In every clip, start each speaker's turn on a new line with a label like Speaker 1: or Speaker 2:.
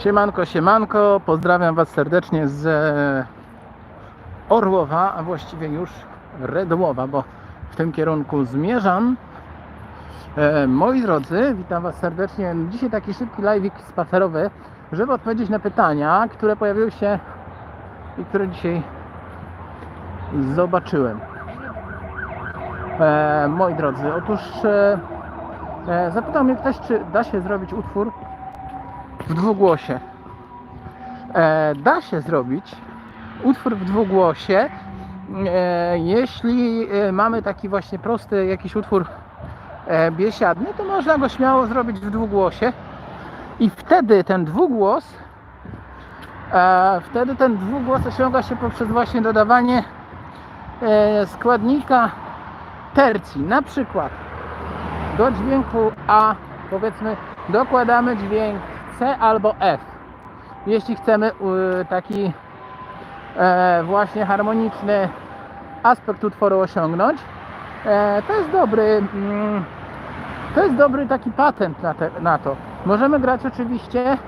Speaker 1: Siemanko, siemanko, pozdrawiam Was serdecznie z e, Orłowa, a właściwie już Redłowa, bo w tym kierunku zmierzam. E, moi drodzy, witam Was serdecznie. Dzisiaj taki szybki live'ik spacerowy, żeby odpowiedzieć na pytania, które pojawiły się i które dzisiaj zobaczyłem. E, moi drodzy, otóż zapytał mnie ktoś, czy da się zrobić utwór w dwugłosie. E, da się zrobić utwór w dwugłosie, e, jeśli e, mamy taki właśnie prosty jakiś utwór e, biesiadny, to można go śmiało zrobić w dwugłosie i wtedy ten dwugłos e, wtedy ten dwugłos osiąga się poprzez właśnie dodawanie e, składnika tercji. Na przykład do dźwięku A powiedzmy dokładamy dźwięk Albo F. Jeśli chcemy y, taki e, właśnie harmoniczny aspekt utworu osiągnąć, e, to jest dobry mm, to jest dobry taki patent na, te, na to. Możemy grać oczywiście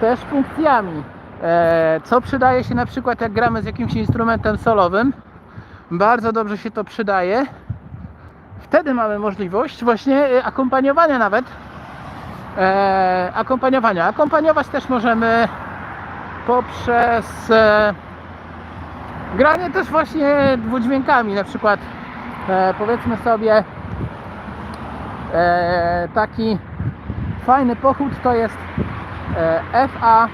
Speaker 1: też funkcjami, e, co przydaje się na przykład jak gramy z jakimś instrumentem solowym. Bardzo dobrze się to przydaje. Wtedy mamy możliwość właśnie akompaniowania nawet e, akompaniowania. Akompaniować też możemy poprzez e, granie też właśnie dwudźwiękami, na przykład e, powiedzmy sobie e, taki fajny pochód to jest e, F, A,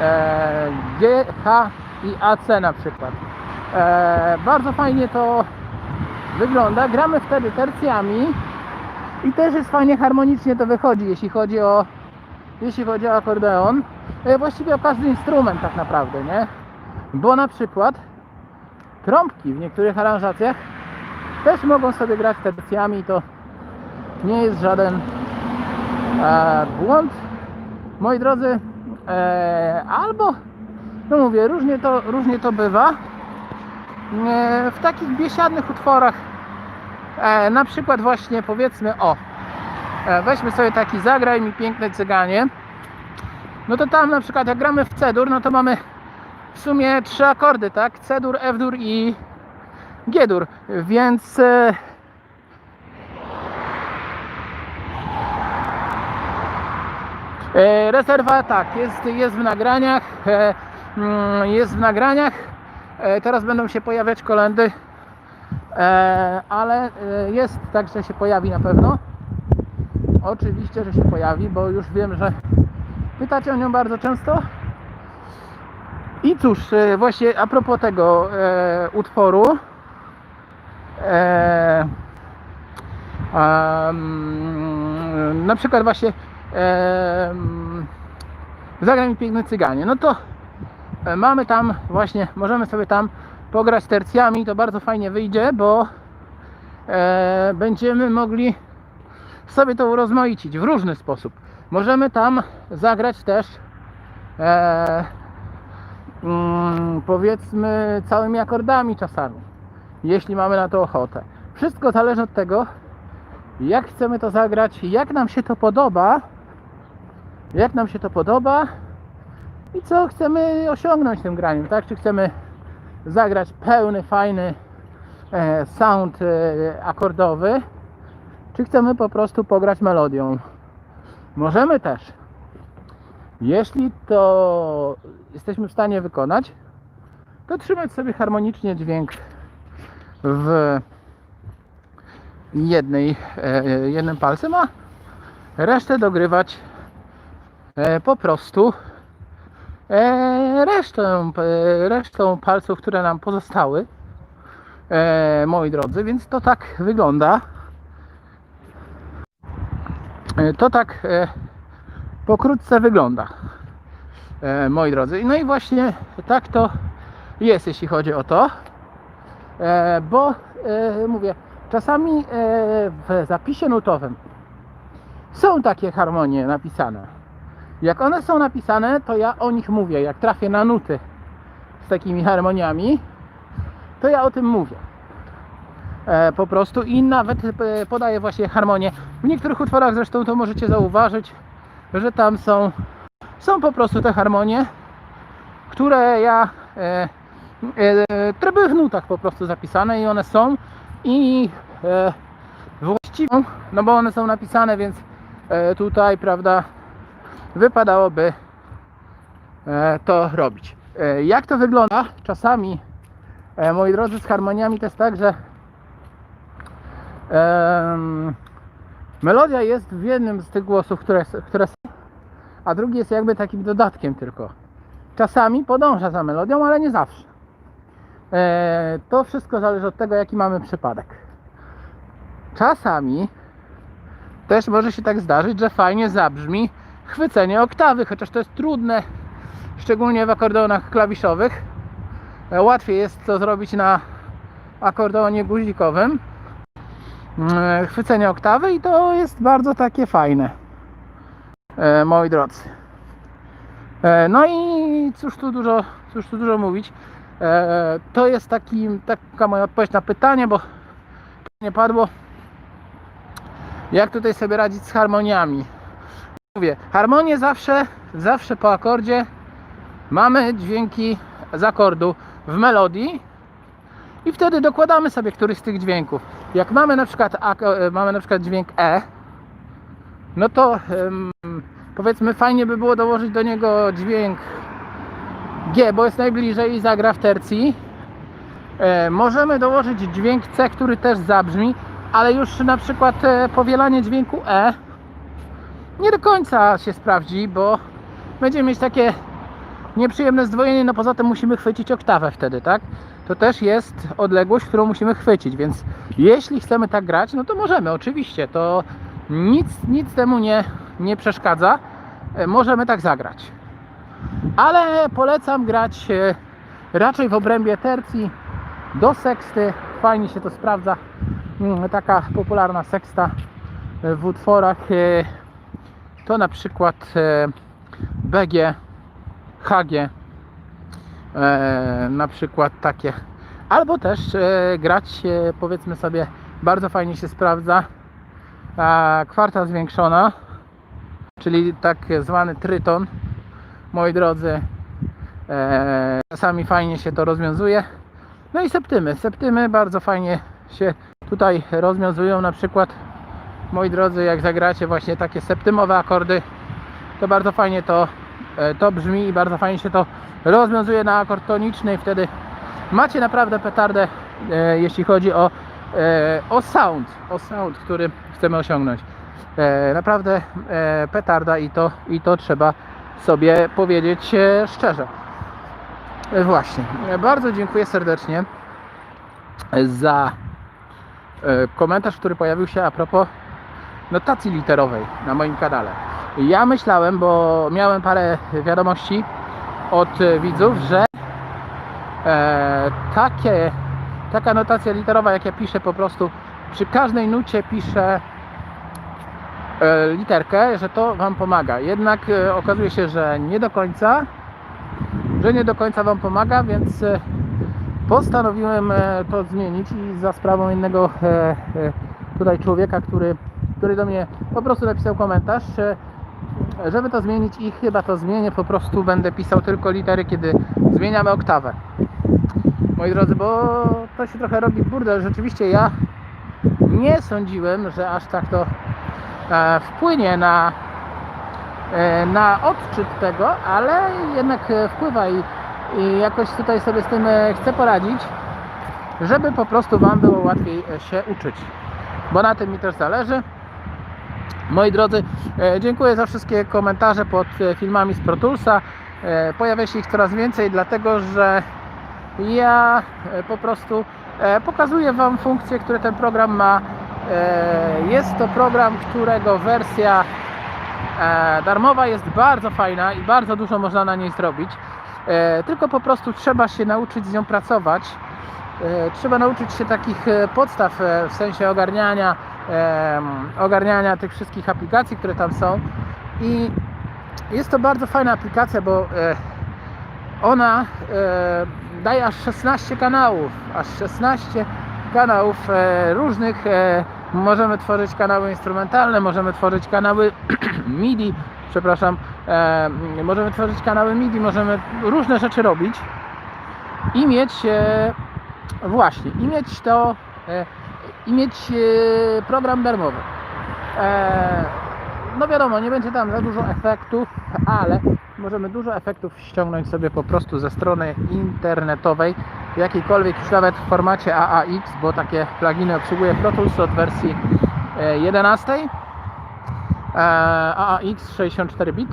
Speaker 1: e, G, H i AC na przykład. E, bardzo fajnie to wygląda. Gramy wtedy tercjami i też jest fajnie harmonicznie to wychodzi, jeśli chodzi o jeśli chodzi o akordeon. E, Właściwie o każdy instrument tak naprawdę, nie? Bo na przykład trąbki w niektórych aranżacjach też mogą sobie grać tercjami to nie jest żaden e, błąd. Moi drodzy, e, albo no mówię, różnie to, różnie to bywa. E, w takich biesiadnych utworach E, na przykład właśnie powiedzmy o e, weźmy sobie taki zagraj mi piękne cyganie. No to tam na przykład jak gramy w C-dur no to mamy w sumie trzy akordy tak? C-dur, F-dur i G-dur. Więc e, e, rezerwa tak jest, jest w nagraniach e, mm, jest w nagraniach. E, teraz będą się pojawiać kolendy ale e, jest tak, że się pojawi na pewno. Oczywiście, że się pojawi, bo już wiem, że pytacie o nią bardzo często. I cóż, e, właśnie a propos tego e, utworu, e, em, na przykład właśnie em, Zagraj mi piękne cyganie, no to e, mamy tam właśnie, możemy sobie tam pograć tercjami, to bardzo fajnie wyjdzie, bo e, będziemy mogli sobie to urozmaicić w różny sposób. Możemy tam zagrać też e, mm, powiedzmy całymi akordami czasami, jeśli mamy na to ochotę. Wszystko zależy od tego, jak chcemy to zagrać, jak nam się to podoba, jak nam się to podoba i co chcemy osiągnąć tym graniem, tak? Czy chcemy zagrać pełny, fajny e, sound e, akordowy, czy chcemy po prostu pograć melodią. Możemy też. Jeśli to jesteśmy w stanie wykonać, to trzymać sobie harmonicznie dźwięk w jednej, e, jednym palcem, a resztę dogrywać po prostu resztę, e, resztą palców, które nam pozostały, e, moi drodzy, więc to tak wygląda. E, to tak e, pokrótce wygląda, e, moi drodzy. No i właśnie tak to jest, jeśli chodzi o to, e, bo e, mówię, czasami e, w zapisie nutowym są takie harmonie napisane. Jak one są napisane, to ja o nich mówię. Jak trafię na nuty z takimi harmoniami, to ja o tym mówię. E, po prostu i nawet e, podaję właśnie harmonię. W niektórych utworach zresztą to możecie zauważyć, że tam są, są po prostu te harmonie, które ja, e, e, w nutach po prostu zapisane i one są i e, właściwą, no bo one są napisane, więc e, tutaj, prawda, wypadałoby e, to robić. E, jak to wygląda? Czasami, e, moi drodzy, z harmoniami to jest tak, że melodia jest w jednym z tych głosów, które, które są, a drugi jest jakby takim dodatkiem tylko. Czasami podąża za melodią, ale nie zawsze. To wszystko zależy od tego, jaki mamy przypadek. Czasami też może się tak zdarzyć, że fajnie zabrzmi chwycenie oktawy, chociaż to jest trudne, szczególnie w akordeonach klawiszowych. E, Łatwiej jest to zrobić na akordeonie guzikowym. E, Chwycenie oktawy i to jest bardzo takie fajne, e, moi drodzy. No i cóż tu dużo, cóż tu dużo mówić. To jest taki, taka moja odpowiedź na pytanie, bo nie padło. Jak tutaj sobie radzić z harmoniami? Mówię, harmonie zawsze, zawsze po akordzie mamy dźwięki z akordu w melodii i wtedy dokładamy sobie któryś z tych dźwięków. Jak mamy na przykład, e, mamy na przykład dźwięk E, no to powiedzmy fajnie by było dołożyć do niego dźwięk G, bo jest najbliżej i zagra w tercji. E, możemy dołożyć dźwięk C, który też zabrzmi, ale już na przykład e, powielanie dźwięku E nie do końca się sprawdzi, bo będziemy mieć takie nieprzyjemne zdwojenie, no poza tym musimy chwycić oktawę wtedy, tak? To też jest odległość, którą musimy chwycić, więc jeśli chcemy tak grać, no to możemy, oczywiście, to nic, nic temu nie, nie przeszkadza, E, możemy tak zagrać. Ale polecam grać e, raczej w obrębie tercji do seksty, fajnie się to sprawdza. Mm, Taka popularna seksta e, w utworach to na przykład e, BG, HG, e, na przykład takie. Albo też e, grać, powiedzmy sobie, bardzo fajnie się sprawdza kwarta zwiększona, czyli tak zwany tryton, moi drodzy. Czasami fajnie się to rozwiązuje. No i septymy. Septymy bardzo fajnie się tutaj rozwiązują. Na przykład, moi drodzy, jak zagracie właśnie takie septymowe akordy, to bardzo fajnie to, e, to brzmi i bardzo fajnie się to rozwiązuje na akord toniczny i wtedy macie naprawdę petardę, e, jeśli chodzi o, e, o sound, o sound, który chcemy osiągnąć. Naprawdę petarda i to, i to trzeba sobie powiedzieć szczerze. Właśnie. Bardzo dziękuję serdecznie za komentarz, który pojawił się a propos notacji literowej na moim kanale. Ja myślałem, bo miałem parę wiadomości od widzów, że e, takie, taka notacja literowa, jak ja piszę po prostu przy każdej nucie piszę e, literkę, że to Wam pomaga. Jednak e, okazuje się, że nie do końca, że nie do końca Wam pomaga, więc e, postanowiłem e, to zmienić i za sprawą innego e, e, tutaj człowieka, który, który do mnie po prostu napisał komentarz, żeby to zmienić i chyba to zmienię, po prostu będę pisał tylko litery, kiedy zmieniamy oktawę. Moi drodzy, bo to się trochę robi burdel. Rzeczywiście ja nie sądziłem, że aż tak to e, wpłynie na, e, na odczyt tego, ale jednak e, wpływa i, i jakoś tutaj sobie z tym e, chcę poradzić, żeby po prostu Wam było łatwiej e, się uczyć. Bo na tym mi też zależy. Moi drodzy, e, dziękuję za wszystkie komentarze pod e, filmami z Pro Toolsa. E, Pojawia się ich coraz więcej, dlatego że ja po prostu pokazuję Wam funkcje, które ten program ma. Jest to program, którego wersja darmowa jest bardzo fajna i bardzo dużo można na niej zrobić. Tylko po prostu trzeba się nauczyć z nią pracować. Trzeba nauczyć się takich podstaw w sensie ogarniania, ogarniania tych wszystkich aplikacji, które tam są. I jest to bardzo fajna aplikacja, bo e, ona e, daje aż 16 kanałów, aż 16 kanałów e, różnych. Możemy tworzyć kanały instrumentalne, możemy tworzyć kanały MIDI, przepraszam, możemy tworzyć kanały MIDI, możemy różne rzeczy robić i mieć właśnie, i mieć to, i mieć e, program darmowy. E, no wiadomo, nie będzie tam za dużo efektów, ale możemy dużo efektów ściągnąć sobie po prostu ze strony internetowej, jakiejkolwiek już nawet w formacie AAX, bo takie pluginy obsługuje Pro Tools od wersji e, 11. E, AAX 64 bit.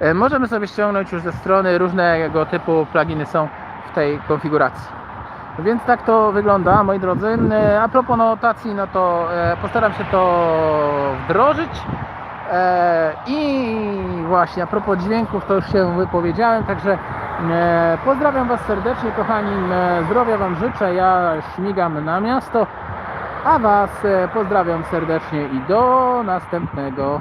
Speaker 1: E, Możemy sobie ściągnąć już ze strony różnego typu pluginy są w tej konfiguracji. Więc tak to wygląda, moi drodzy. E, A propos notacji, no to e, postaram się to wdrożyć. E, I właśnie a propos dźwięków, to już się wypowiedziałem, także pozdrawiam Was serdecznie, kochani. Zdrowia Wam życzę. Ja śmigam na miasto, a Was pozdrawiam serdecznie i do następnego